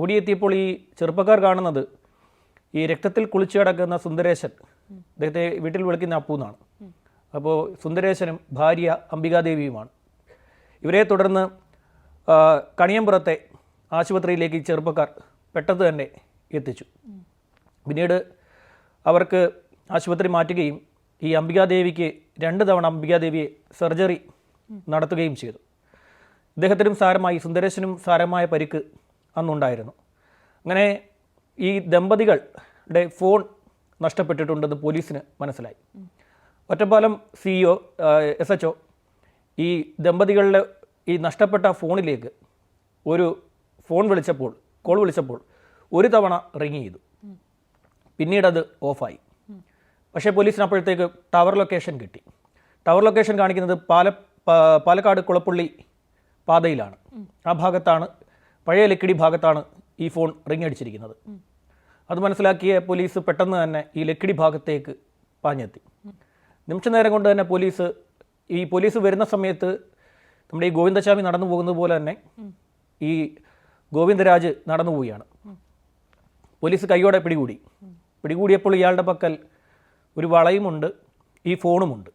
ഓടിയെത്തിയപ്പോൾ ഈ ചെറുപ്പക്കാർ കാണുന്നത് ഈ രക്തത്തിൽ കുളിച്ചു കിടക്കുന്ന സുന്ദരേശൻ. അദ്ദേഹത്തെ വീട്ടിൽ വിളിക്കുന്ന അപ്പു എന്നാണ്. അപ്പോൾ സുന്ദരേശനും ഭാര്യ അംബികാദേവിയുമാണ്. ഇവരെ തുടർന്ന് കണിയമ്പുറത്തെ ആശുപത്രിയിലേക്ക് ചെറുപ്പക്കാർ പെട്ടെന്ന് തന്നെ എത്തിച്ചു. പിന്നീട് അവർക്ക് ആശുപത്രി മാറ്റുകയും ഈ അംബികാദേവിക്ക് രണ്ട് തവണ അംബികാദേവിയെ സർജറി നടത്തുകയും ചെയ്തു. ഇദ്ദേഹത്തിനും സാരമായി സുന്ദരേശനും സാരമായ പരിക്ക് അന്നുണ്ടായിരുന്നു. അങ്ങനെ ഈ ദമ്പതികളുടെ ഫോൺ നഷ്ടപ്പെട്ടിട്ടുണ്ടെന്ന് പോലീസിന് മനസ്സിലായി. ഒറ്റപ്പാലം സിഇഒ എസ് എച്ച് ഈ ദമ്പതികളുടെ ഈ നഷ്ടപ്പെട്ട ഫോണിലേക്ക് ഒരു ഫോൺ വിളിച്ചപ്പോൾ കോൾ വിളിച്ചപ്പോൾ ഒരു തവണ റിങ് ചെയ്തു. പിന്നീട് അത് ഓഫായി. പക്ഷേ പോലീസിന് അപ്പോഴത്തേക്ക് ടവർ ലൊക്കേഷൻ കിട്ടി. ടവർ ലൊക്കേഷൻ കാണിക്കുന്നത് പാല പാലക്കാട് കുളപ്പള്ളി പാതയിലാണ്. ആ ഭാഗത്താണ് പഴയ ലക്കിടി ഭാഗത്താണ് ഈ ഫോൺ റിംഗ് അടിച്ചിരിക്കുന്നത് അത് മനസ്സിലാക്കിയ പോലീസ് പെട്ടെന്ന് തന്നെ ഈ ലക്കിടി ഭാഗത്തേക്ക് പാഞ്ഞെത്തി. നിമിഷ നേരം കൊണ്ട് തന്നെ പോലീസ് ഈ പോലീസ് വരുന്ന സമയത്ത് നമ്മുടെ ഈ ഗോവിന്ദസ്വാമി നടന്നു പോകുന്നത് പോലെ തന്നെ ഈ ഗോവിന്ദരാജ് നടന്നു പോവുകയാണ്. പോലീസ് കൈയോടെ പിടികൂടി. പിടികൂടിയപ്പോൾ ഇയാളുടെ പക്കൽ ഒരു വളയുമുണ്ട് ഈ ഫോണുമുണ്ട്.